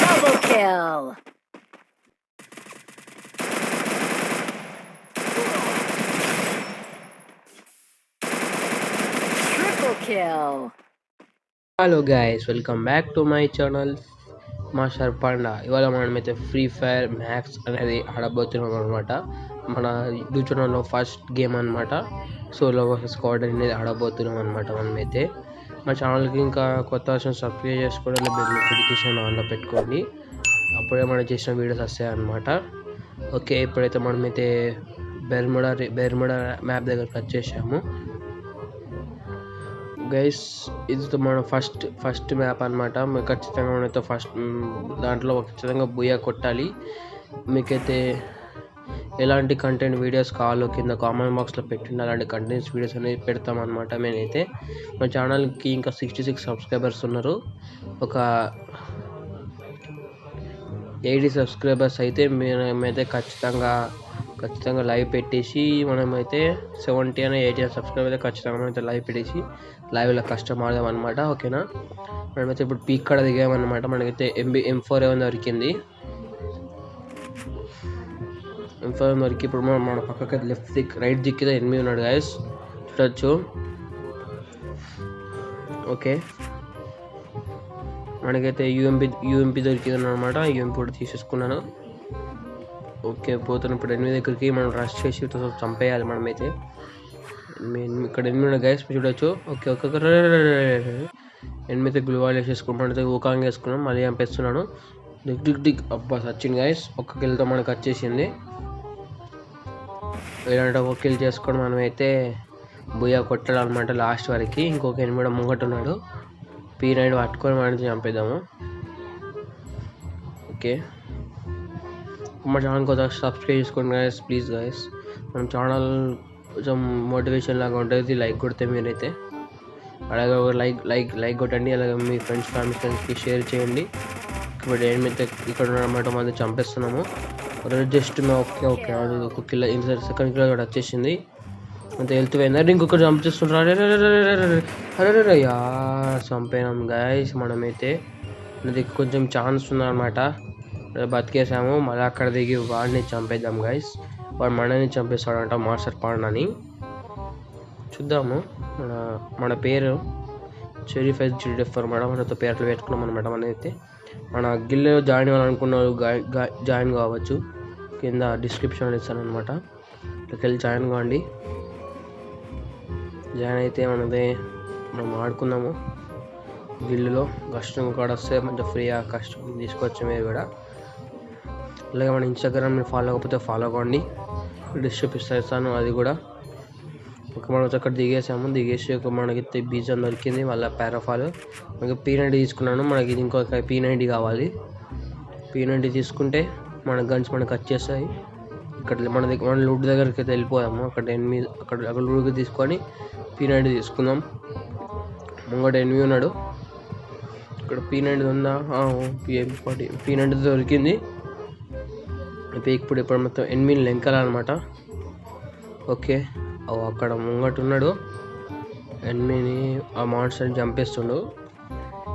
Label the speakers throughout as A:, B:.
A: Double kill! Triple kill!
B: Hello guys, welcome back to my channel master panda ಇವಾಗ ಮಾಡ್ಮೈತೆ free fire max అనేది ఆడబోతున్నాం అనమాట మన యూట్యూబ్ ఫస్ట్ గేమ్ అనమాట సోలో స్క్వాడ్ అనేది ఆడబోతున్నాం అనమాట మనమైతే. మా ఛానల్కి ఇంకా కొత్త వర్షన్ సబ్స్క్రైబ్ చేసుకోవడం బెల్ నోటిఫికేషన్ ఆన్లో పెట్టుకోండి. అప్పుడే మనం చేసిన వీడియోస్ వస్తాయి అనమాట ఓకే ఇప్పుడైతే మనమైతే బెర్ముడా బెర్ముడా మ్యాప్ దగ్గరకు వచ్చేసాము గైస్ ఇది మన ఫస్ట్ ఫస్ట్ మ్యాప్ అనమాట మీకు ఖచ్చితంగా మనతో ఫస్ట్ దాంట్లో ఖచ్చితంగా బుయ్య కొట్టాలి. మీకైతే ఎలాంటి కంటెంట్ వీడియోస్ కావాలో కింద కామెంట్ బాక్స్లో పెట్టండి. అలాంటి కంటెంట్స్ వీడియోస్ అనేది పెడతాం అనమాట నేనైతే. మా ఛానల్కి ఇంకా సిక్స్టీ సిక్స్ సబ్స్క్రైబర్స్ ఉన్నారు. ఒక ఎయిటీ సబ్స్క్రైబర్స్ అయితే మేమైతే ఖచ్చితంగా ఖచ్చితంగా లైవ్ పెట్టేసి మనమైతే సెవెంటీ అని ఎయిటీ సబ్స్క్రైబర్ అయితే ఖచ్చితంగా మనమైతే లైవ్ పెట్టేసి లైవ్లో కష్టం ఆడదాం అనమాట ఓకేనా మనమైతే ఇప్పుడు పీక్ కాడ దిగామన్నమాట. మనకైతే ఎంబీ ఎం ఫోర్ ఏమైనా దొరికింది. ఎం వరకు ఇప్పుడు మనం మన పక్కకి లెఫ్ట్ దిక్ రైట్ దిక్కితే ఎనిమిది ఉన్నాడు గాయస్ చూడొచ్చు ఓకే మనకైతే యూఎంపీ యూఎంపీ దొరికింది అనమాట యూఎంపీ కూడా తీసేసుకున్నాను ఓకే పోతున్న ఇప్పుడు ఎనిమిది దగ్గరికి మనం రష్ చేసి చంపేయాలి మనమైతే ఇక్కడ ఎనిమిది గైస్ చూడొచ్చు ఓకే ఓకే ఎనిమిది గ్లూవాల్ వేసేసుకున్నాం మనైతే ఊకాంగ్ వేసుకున్నాం మళ్ళీ చంపేస్తున్నాను దిగ్ దిగ్ దిగ్ అబ్బా సచిన్ గైస్ ఒక్క కిల్తో మనకు వచ్చేసింది ఇలాంటి ఒక కిల్ చేసుకొని మనమైతే బుయ్య కొట్టాలన్నమాట లాస్ట్ వరకు. ఇంకొక ఎనిమిడ ముంగట్టున్నాడు పీ నైన్ పట్టుకొని మనం చంపేద్దాము. ఓకే. మా ఛానల్ కొంచెం సబ్స్క్రైబ్ చేసుకోండి గైస్ ప్లీజ్ గైస్ మన ఛానల్ కొంచెం మోటివేషన్ లాగా ఉంటుంది. లైక్ కొడితే మీరైతే అలాగే ఒక లైక్ లైక్ లైక్ కొట్టండి. అలాగే మీ ఫ్రెండ్స్ ఫ్యామిలీ ఫ్రెండ్స్కి షేర్ చేయండి. ఇప్పుడు ఏమైతే ఇక్కడ ఉన్నమాట మనం చంపేస్తున్నాము. రెడ్ జస్ట్ ఓకే ఓకే ఒక కిలో ఇంత సెకండ్ కిలో కూడా వచ్చేసింది. అంత హెల్త్ పోయింది ఇంకొకరు జంప్ చేస్తుంటారు అరే చంపేనాం గాయస్ మనమైతే. అది కొంచెం ఛాన్స్ ఉందన్నమాట. బతికేసాము. మళ్ళీ అక్కడ దిగి వాడిని చంపేద్దాం గాయస్ వాడు మనని చంపేస్తాడంట మాస్టర్ పాండని. చూద్దాము. మన మన పేరు షరీఫ్ ఎస్ జిడిఎఫ్ఆర్ మేడం మనతో పేర్లు పెట్టుకున్నాం అనమాట మనైతే మన గిల్లో జాయిన్ అవ్వాలనుకున్న జాయిన్ కావచ్చు. కింద డిస్క్రిప్షన్ ఇస్తాను అనమాట ఇక్కడికి వెళ్ళి జాయిన్ కావండి జాయిన్ అయితే మనదే మనం ఆడుకున్నాము. గిల్లులో కష్టం కూడా వస్తే మంచిగా ఫ్రీగా కష్టం తీసుకోవచ్చు మీరు కూడా. అలాగే మన ఇన్స్టాగ్రామ్ని ఫాలో అవ్వకపోతే ఫాలో అవ్వండి డిస్క్రిప్షన్ ఇస్తాను అది కూడా. ఒక మనం అక్కడ దిగేసాము. దిగేసి ఒక మనకి బీజం దొరికింది మళ్ళీ పారాఫాల్ మనకి పీ నైంటీ తీసుకున్నాను. మనకి ఇది ఇంకొక పీ నైంటీ కావాలి. పీ నైంటీ తీసుకుంటే మన గన్స్ మనకు వచ్చేస్తాయి ఇక్కడ మన దగ్గర మన లూట్ దగ్గరికి అయితే వెళ్ళిపోదాము అక్కడ ఎనిమిది అక్కడ అక్కడ లూట్కి తీసుకొని పీ తీసుకుందాం. ముంగట ఎన్వి ఉన్నాడు. ఇక్కడ పీ ఉందా? పీ పీ దొరికింది. అయితే ఇప్పుడు ఇప్పుడు మొత్తం ఎనిమిది లెంకాలన్నమాట. ఓకే. అక్కడ ముంగట ఉన్నాడు. ఎనిమిది ఆ మాన్స్టర్ని చంపేస్తుండు.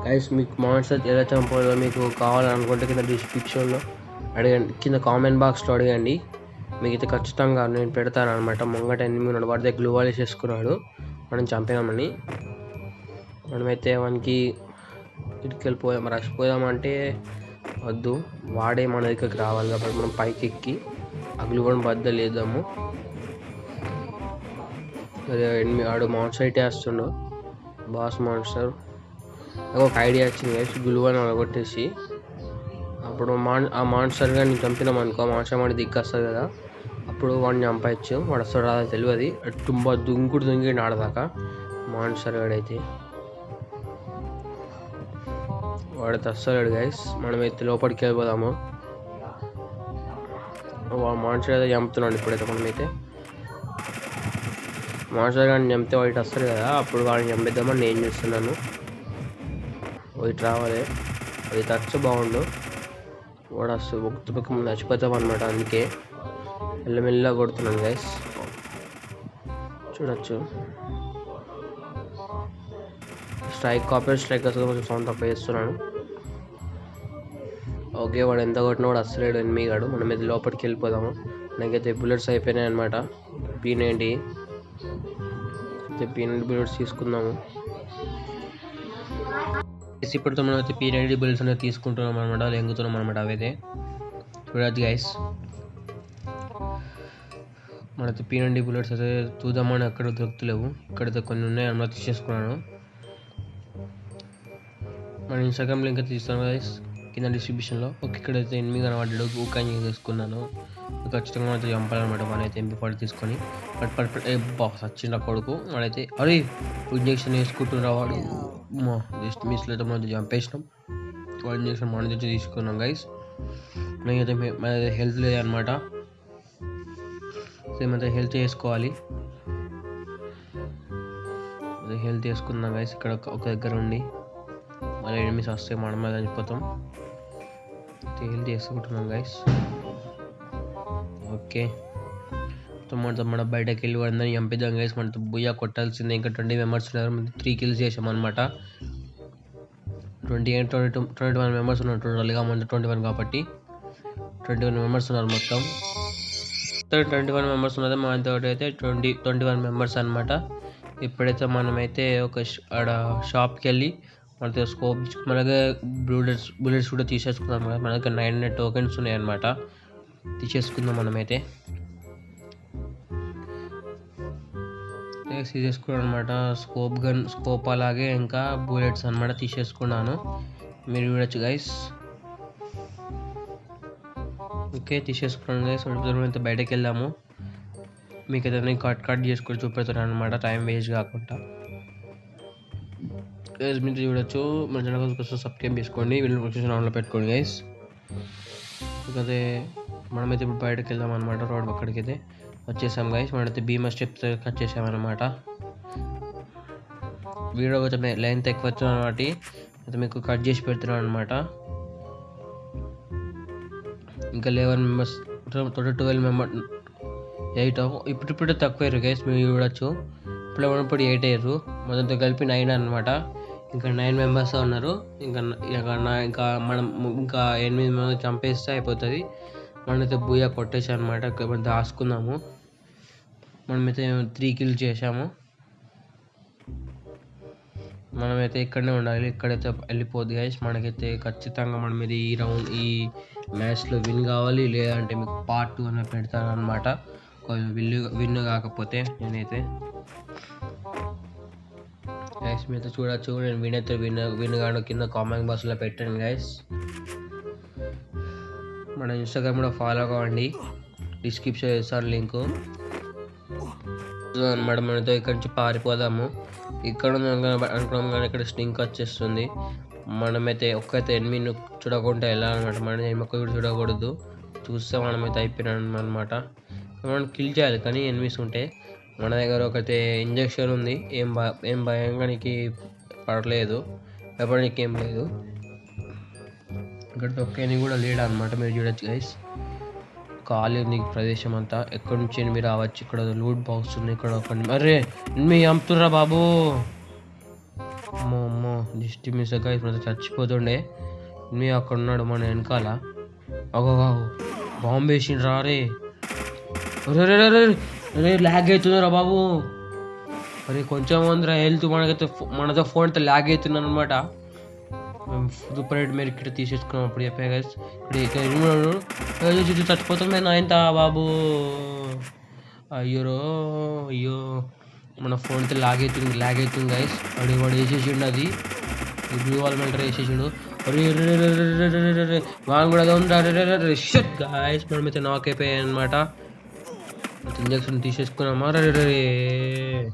B: గైస్ మీకు మాన్స్టర్ ఎలా చంపాలో మీకు కావాలనుకుంటే కింద డిస్క్రిప్షన్లో అడగండి కింద కామెంట్ బాక్స్లో అడగండి. మిగతా ఖచ్చితంగా నేను పెడతాను అనమాట ముంగట ఎనిమిది ఉన్నాడు వాడితే దగ్గర గ్లూవాల్ మనం చంపినామని మనమైతే వానికి ఇటుకి వెళ్ళిపోయాం రష్ పోదామంటే వద్దు. వాడే మన దగ్గరికి రావాలి కాబట్టి మనం పైకి ఎక్కి ఆ కూడా బద్దలేద్దాము ఎనిమిది ఆడు మాన్స్టర్ అయితే వేస్తుండు. బాస్ మాన్స్టర్ ఒక ఐడియా వచ్చింది వేసి గులువని కొట్టేసి అప్పుడు మాన్ ఆ మాన్స్టర్ కానీ చంపినాం అనుకో మాన్స్టర్ వాడి దిగ్గొస్తుంది కదా. అప్పుడు వాడిని చంపచ్చు వాడు వస్తాడు రాదా తెలియదు తుంబ దుంకుడు దుంగి ఆడదాకా. మాన్స్టర్ గాడైతే వాడు తస్తాడు గైస్ మనమైతే లోపలికి వెళ్ళిపోదాము. వాడు మాన్స్టర్ అయితే చంపుతున్నాడు ఇప్పుడైతే మనమైతే. మాన్స్టర్ గారిని చంపితే వాడికి వస్తారు కదా. అప్పుడు వాడిని చంపిద్దామని నేను చూస్తున్నాను. వాడికి రావాలి. అది తచ్చు బాగుండు. వాడు అసలు ఒక పక్క చచ్చిపోతాం అనమాట అందుకే. మెల్లమెల్లగా కొడుతున్నాను గైస్ చూడొచ్చు. స్ట్రైక్ కాపీ స్ట్రైక్ వస్తుంది కొంచెం సౌండ్ తప్ప చేస్తున్నాను ఓకే వాడు ఎంత కొట్టినా వాడు అస్సలేడు ఎనిమిది గాడు. మనం ఇది లోపలికి వెళ్ళిపోదాము. నాకైతే బుల్లెట్స్ అయిపోయినాయి అనమాట పీ నైంటీ అయితే పీ నైంటీ బుల్లెట్స్ తీసుకుందాము. ఇప్పటితో మనం అయితే పీరియడ్ బిల్స్ అనేది తీసుకుంటున్నాం అనమాట లెంగుతున్నాం అనమాట అవైతే. చూడచ్చు గైస్ మనైతే పీ బుల్లెట్స్ అయితే చూద్దామని అక్కడ దొరుకుతలేవు. ఇక్కడైతే కొన్ని ఉన్నాయి అన్నమాట తీసేసుకున్నాను. మన ఇన్స్టాగ్రామ్ లింక్ అయితే ఇస్తాను గైస్ కింద డిస్ట్రిబ్యూషన్లో ఒక ఇక్కడైతే ఎనిమిది కనబడ్డాడు ఊకాని తీసుకున్నాను. ఖచ్చితంగా అయితే చంపాలన్నమాట మనైతే ఎంపీ పాడు తీసుకొని. పట్ పట్ ఏ కొడుకు. మనైతే అరే ఇంజక్షన్ వేసుకుంటున్నా వాడు? మా జస్ట్ మిస్లో అయితే మనం చంపేసినాం. వాడు ఇంజక్షన్ మన నుంచి తీసుకున్నాం గైస్ నేనైతే మే- హెల్త్ లేదనమాట సో హెల్త్ చేసుకోవాలి. హెల్త్ చేసుకున్నాం గైస్ ఇక్కడ ఒక- దగ్గర ఉండి. మళ్ళీ ఎనిమిస్ వస్తే మనం చనిపోతాం. హెల్త్ చేసుకుంటున్నాం గైస్ ఓకే. సో మన బయటకి వెళ్ళి వాడిని చంపిద్దాం గైస్ మనతో బుయ్యా కొట్టాల్సిందే. ఇంకా ట్వంటీ మెంబర్స్ ఉన్నారు. త్రీ కిల్స్ చేసాం అనమాట twenty eight twenty two twenty one members ఉన్నారు. టోటల్గా మన ట్వంటీ వన్ కాబట్టి. ట్వంటీ వన్ మెంబర్స్ ఉన్నారు మొత్తం. ట్వంటీ వన్ మెంబర్స్ ఉన్నది మనతో అయితే ట్వంటీ ట్వంటీ వన్ మెంబర్స్ అనమాట ఇప్పుడైతే మనమైతే ఒక ఆడ షాప్కి వెళ్ళి మనతో స్కోప్ మనకి బుల్లెట్స్ బుల్లెట్స్ కూడా తీసేసుకున్నాం మనకి నైన్ హండ్రెడ్ టోకెన్స్ ఉన్నాయన్నమాట. తీసేసుకుందాం మనమైతే. తీసేసుకున్నాను అనమాట స్కోప్ గన్ స్కోప్ అలాగే ఇంకా బుల్లెట్స్ అన్నమాట తీసేసుకున్నాను. మీరు చూడొచ్చు గైస్ ఓకే తీసేసుకున్నాను గైస్ అయితే బయటకు వెళ్దాము మీకు ఏదైనా కట్ కట్ చేసుకొని చూపెడతాను అనమాట టైం వేస్ట్ కాకుండా. గైస్ మీరు చూడొచ్చు. మన ఛానల్ కోసం సబ్స్క్రైబ్ చేసుకోండి. వీళ్ళు నోటిఫికేషన్ ఆన్లో పెట్టుకోండి గైస్ ఇకపోతే మనమైతే ఇప్పుడు బయటకు వెళ్దాం అనమాట రోడ్ పక్కడికి అయితే వచ్చేసాం గైస్ మనమైతే భీమా స్టెప్స్ కట్ చేసాం అనమాట వీడియో కొంచెం లెంత్ ఎక్కువ వచ్చిన కాబట్టి అయితే మీకు కట్ చేసి పెడుతున్నాను అనమాట ఇంకా eleven members total twelve member eight ఇప్పుడు ఇప్పుడు తక్కువ అయ్యారు గైస్ మీరు చూడొచ్చు. ఇప్పుడు ఉన్నప్పుడు ఎయిట్ అయ్యారు. మొదటితో కలిపి నైన్ అనమాట ఇంకా నైన్ మెంబర్స్ ఉన్నారు. ఇంకా ఇంకా నా- ఇంకా మనం ఇంకా ఎనిమిది మంది చంపేస్తే అయిపోతుంది. మనమైతే బూయా కొట్టేసాం అనమాట మనం దాచుకుందాము. మనమైతే త్రీ కిల్ చేసాము మనమైతే ఇక్కడనే ఉండాలి. ఇక్కడైతే వెళ్ళిపోద్ది గైస్ మనకైతే ఖచ్చితంగా మనం ఇది ఈ రౌండ్ ఈ మ్యాచ్లో విన్ కావాలి. లేదంటే మీకు పార్ట్ టూ అనేది పెడతాను అనమాట విల్లు విన్ కాకపోతే నేనైతే. గైస్ మీతో చూడొచ్చు. నేను విన్ అయితే విన్ విన్ కాను. కింద కామెంట్ బాక్స్లో పెట్టాను గైస్ మన ఇన్స్టాగ్రామ్ కూడా ఫాలో కావండి. డిస్క్రిప్షన్ చేస్తాను లింకు అనమాట మనతో ఇక్కడ నుంచి పారిపోదాము. ఇక్కడ అనుకున్నాం కానీ ఇక్కడ స్టింక్ వచ్చేస్తుంది. మనమైతే ఒక్కైతే ఎనిమిది చూడకుండా వెళ్ళాలన్నమాట. మనం ఎనిమిది కూడా చూడకూడదు. చూస్తే మనమైతే అయిపోయినాం అనమాట మనం కిల్ చేయాలి కానీ ఎనిమిస్ ఉంటే. మన దగ్గర ఒకతే ఇంజక్షన్ ఉంది. ఏం భయం ఏం భయంగా నీకు పడలేదు భయపడడానికి ఏం లేదు. ఇక్కడ ఒక్కని కూడా లేడు అనమాట మీరు చూడొచ్చు గైస్ ఖాళీ ఉంది ప్రదేశం అంతా. ఎక్కడి నుంచి మీరు రావచ్చు? ఇక్కడ లూట్ బాక్స్ ఉన్నాయి ఇక్కడ ఒక అరే మీ అమ్ముతుర్రా బాబు. అమ్మో అమ్మో దిష్టి మిస్ ఇప్పుడు చచ్చిపోతుండే. మీ అక్కడ ఉన్నాడు మన వెనకాల. అగో బాంబు వేసిండు రారే అరే ల్యాగ్ అవుతుందిరా బాబు. అరే కొంచెం ఉందిరా. హెల్త్ మనకైతే మనతో ఫోన్ అయితే ల్యాగ్ అవుతుంది అనమాట సూపర్ హెడ్ మీరు ఇక్కడ తీసేసుకున్నప్పుడు చెప్పే గైస్ ఇక్కడ ఎరువుడు చూసి చచ్చిపోతుంది నేను ఆయన బాబు. అయ్యో అయ్యో. మన ఫోన్ అయితే లాగ్ అవుతుంది లాగ్ అవుతుంది గైస్ వాడు వాడు వేసేసిండు అది. బ్లూ వాల్ మెంటర్ వేసేసిండు. వాళ్ళు కూడా షట్ గాయస్ మనమైతే నాక్ అయిపోయాయి అనమాట ఇంజక్షన్ తీసేసుకున్నామా? రే